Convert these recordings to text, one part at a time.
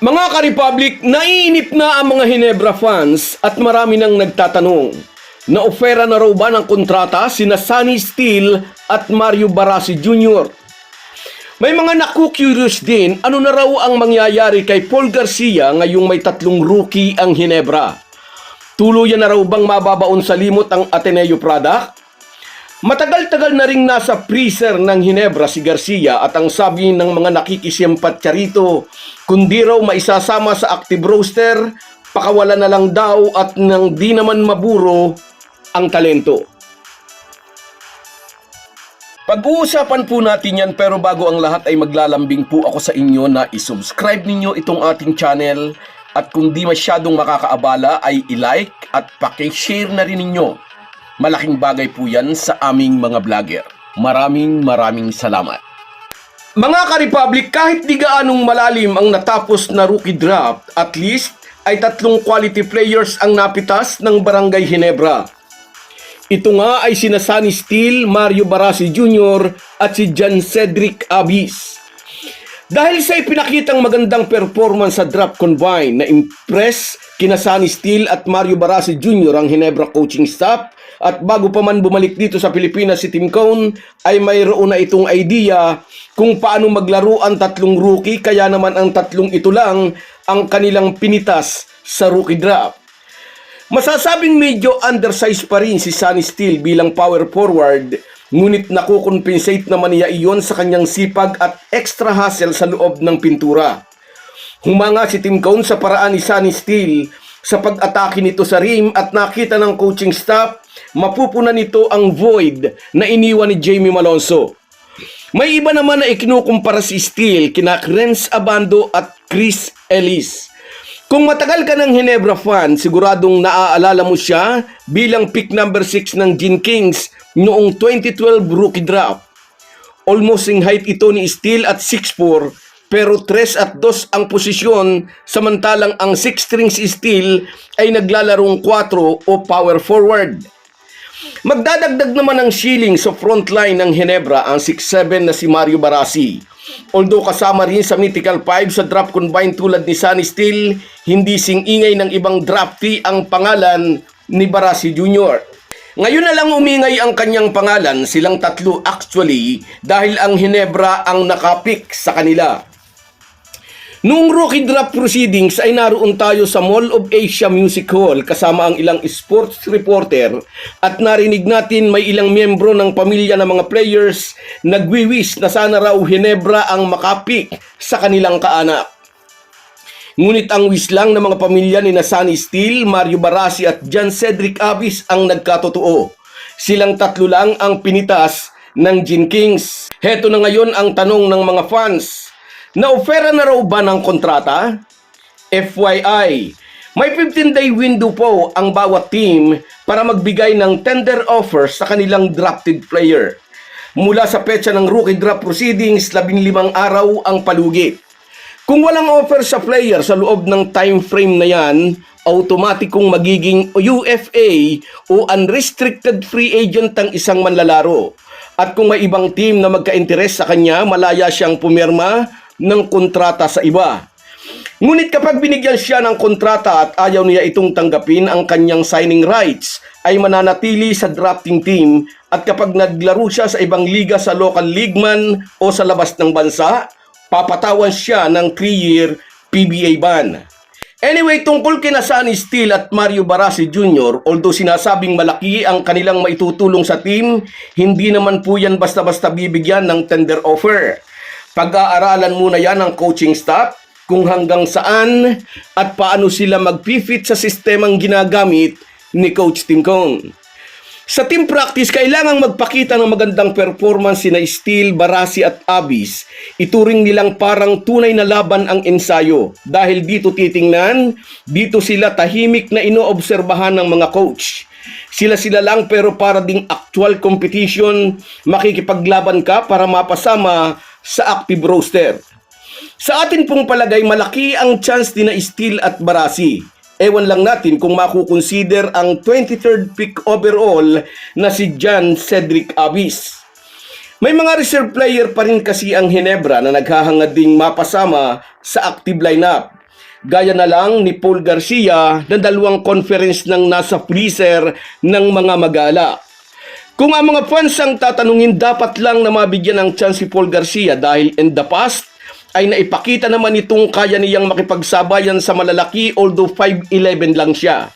Mga ka-Republic, naiinip na ang mga Hinebra fans at marami nang nagtatanong. Naofera na raw ba ng kontrata sina Sunny Steele at Mario Barasi Jr.? May mga naku-curious din ano na raw ang mangyayari kay Paul Garcia ngayong may tatlong rookie ang Hinebra. Tuluyan na raw bang mababaon sa limot ang Ateneo product? Matagal-tagal na ring nasa freezer ng Hinebra si Garcia at ang sabi ng mga nakikisyempatya rito, kundi raw maisasama sa active roster, pakawala na lang daw at nang di naman maburo ang talento. Pag-uusapan po natin yan pero bago ang lahat ay maglalambing po ako sa inyo na isubscribe ninyo itong ating channel at kung di masyadong makakaabala ay i-like at pakishare na rin ninyo. Malaking bagay po yan sa aming mga vlogger. Maraming maraming salamat. Mga ka-Republic, kahit di gaanong malalim ang natapos na rookie draft, at least ay tatlong quality players ang napitas ng Barangay Hinebra. Ito nga ay sina Sunny Steele, Mario Barasi Jr. at si John Cedric Abis. Dahil sa ipinakitang magandang performance sa draft combine na impress kina Sunny Steele at Mario Barasi Jr. ang Hinebra coaching staff at bago pa man bumalik dito sa Pilipinas si Tim Cone ay mayroon na itong idea kung paano maglaro ang tatlong rookie kaya naman ang tatlong ito lang ang kanilang pinitas sa rookie draft. Masasabing medyo undersized pa rin si Sunny Steele bilang power forward, ngunit nakukompensate naman niya iyon sa kanyang sipag at extra hustle sa loob ng pintura. Humanga si Tim Cone sa paraan ni Sunny Steele sa pag-atake nito sa rim at nakita ng coaching staff, mapupunan nito ang void na iniwan ni Jamie Malonzo. May iba naman na ikinukumpara si Steele kina Renz Abando at Chris Ellis. Kung matagal ka ng Hinebra fan, siguradong naaalala mo siya bilang pick number 6 ng Gin Kings noong 2012 rookie draft. Almost in height ito ni Steele at 6'4 pero 3 at 2 ang posisyon samantalang ang 6 strings Steele ay naglalarong 4 o power forward. Magdadagdag naman ng shilling sa frontline ng Hinebra ang 6'7 na si Mario Barasi. Although kasama rin sa Mythical 5 sa draft combine tulad ni Sunny Steele, hindi sing-ingay ng ibang draftee ang pangalan ni Barasi Jr. Ngayon na lang umingay ang kanyang pangalan, silang tatlo actually, dahil ang Hinebra ang nakapik sa kanila. Noong rookie draft proceedings ay naroon tayo sa Mall of Asia Music Hall kasama ang ilang sports reporter at narinig natin may ilang miyembro ng pamilya ng mga players nagwiwis na sana raw Hinebra ang makapik sa kanilang kaanak. Ngunit ang wish lang ng mga pamilya ni na Sunny Steele, Mario Barasi at John Cedric Abis ang nagkatotoo. Silang tatlo lang ang pinitas ng Gin Kings. Heto na ngayon ang tanong ng mga fans. Na-ofera na raw ba ng kontrata? FYI, may 15-day window po ang bawat team para magbigay ng tender offer sa kanilang drafted player. Mula sa petsa ng rookie draft proceedings, 15 araw ang palugit. Kung walang offer sa player sa loob ng time frame na yan, automatikong magiging UFA o unrestricted free agent ang isang manlalaro. At kung may ibang team na magka-interes sa kanya, malaya siyang pumirma ng kontrata sa iba. Ngunit kapag binigyan siya ng kontrata at ayaw niya itong tanggapin ang kanyang signing rights, ay mananatili sa drafting team at kapag naglaro siya sa ibang liga sa local league man o sa labas ng bansa, papatawan siya ng 3-year PBA ban. Anyway, tungkol kina Sunny Steele at Mario Barasi Jr., although sinasabing malaki ang kanilang maitutulong sa team, hindi naman po yan basta-basta bibigyan ng tender offer. Pag-aaralan muna yan ng coaching staff kung hanggang saan at paano sila mag-fit sa sistemang ginagamit ni Coach Tim Cone. Sa team practice, kailangang magpakita ng magandang performance sina Steele, Barasi at Abis. Ituring nilang parang tunay na laban ang ensayo. Dahil dito titingnan, dito sila tahimik na inoobserbahan ng mga coach. Sila-sila lang pero para ding actual competition, makikipaglaban ka para mapasama sa active roster. Sa atin pong palagay, malaki ang chance ni na Steele at Barasi. Ewan lang natin kung makukonsider ang 23rd pick overall na si John Cedric Abis. May mga reserve player pa rin kasi ang Hinebra na naghahangad ding mapasama sa active lineup. Gaya na lang ni Paul Garcia na dalawang conference nang nasa freezer ng mga magala. Kung ang mga fans ang tatanungin, dapat lang na mabigyan ng chance si Paul Garcia dahil in the past ay naipakita naman itong kaya niyang makipagsabayan sa malalaki although 5'11 lang siya.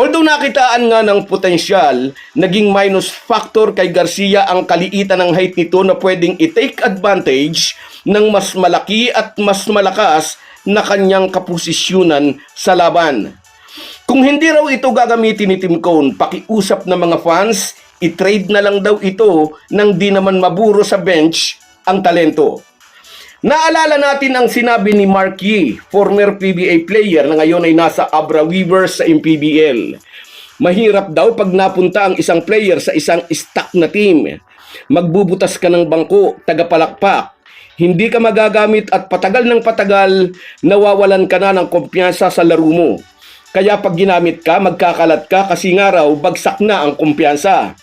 Although nakitaan nga ng potensyal, naging minus factor kay Garcia ang kaliitan ng height nito na pwedeng i-take advantage ng mas malaki at mas malakas na kanyang kaposisyonan sa laban. Kung hindi raw ito gagamitin ni Tim Cone, pakiusap ng mga fans, i-trade na lang daw ito nang di naman maburo sa bench ang talento. Naalala natin ang sinabi ni Mark Yee, former PBA player na ngayon ay nasa Abra Weavers sa MPBL. Mahirap daw pag napunta ang isang player sa isang stuck na team. Magbubutas ka ng bangko, tagapalakpak. Hindi ka magagamit at patagal ng patagal, nawawalan ka na ng kumpiyansa sa laro mo. Kaya pag ginamit ka, magkakalat ka kasi nga raw bagsak na ang kumpiyansa.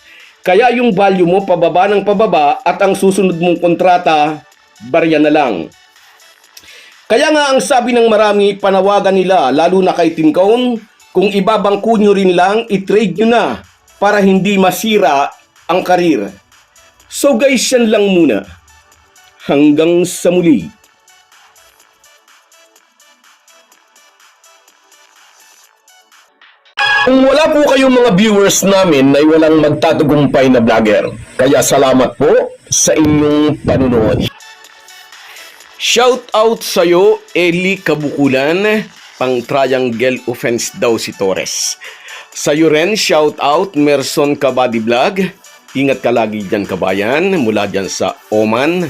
Kaya yung value mo pababa ng pababa at ang susunod mong kontrata, barya na lang. Kaya nga ang sabi ng marami, panawagan nila, lalo na kay Tim Cone, kung ibabangko nyo rin lang, i-trade nyo na para hindi masira ang karir. So guys, yan lang muna. Hanggang sa muli. Wala po kayong mga viewers namin ay walang magtatagumpay na vlogger. Kaya salamat po sa inyong panunood. Shout out sa iyo, Eli Kabukulan, pang triangle offense daw si Torres. Sa iyo rin, shout out Merson Kabadi Vlog. Ingat ka lagi dyan kabayan, mula dyan sa Oman.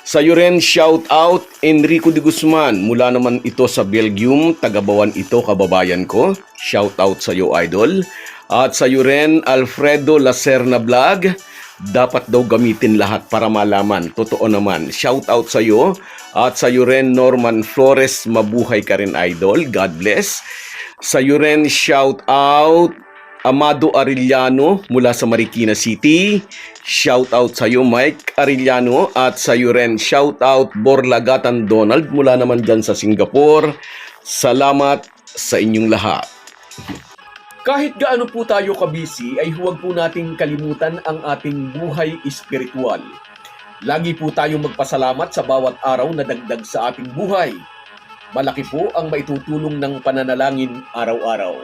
Sa iyo rin, shout out Enrico de Guzman, mula naman ito sa Belgium, tagabawan ito kababayan ko. Shout out sa iyo idol. At sa iyo rin, Alfredo Lacerna Vlog. Dapat daw gamitin lahat para malaman. Totoo naman. Shout out sa iyo. At sa iyo rin, Norman Flores, mabuhay ka rin idol. God bless. Sa iyo rin, shout out Amado Arellano mula sa Marikina City. Shout out sa iyo Mike Arellano at sa iyo rin shout out Borlagatan Donald mula naman dyan sa Singapore. Salamat sa inyong lahat. Kahit gaano po tayo kabisi ay huwag po nating kalimutan ang ating buhay espiritual. Lagi po tayong magpasalamat sa bawat araw na dagdag sa ating buhay. Malaki po ang maitutulong ng pananalangin araw-araw.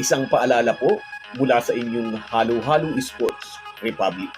Isang paalala po mula sa inyong Halo Halo Sports Republic.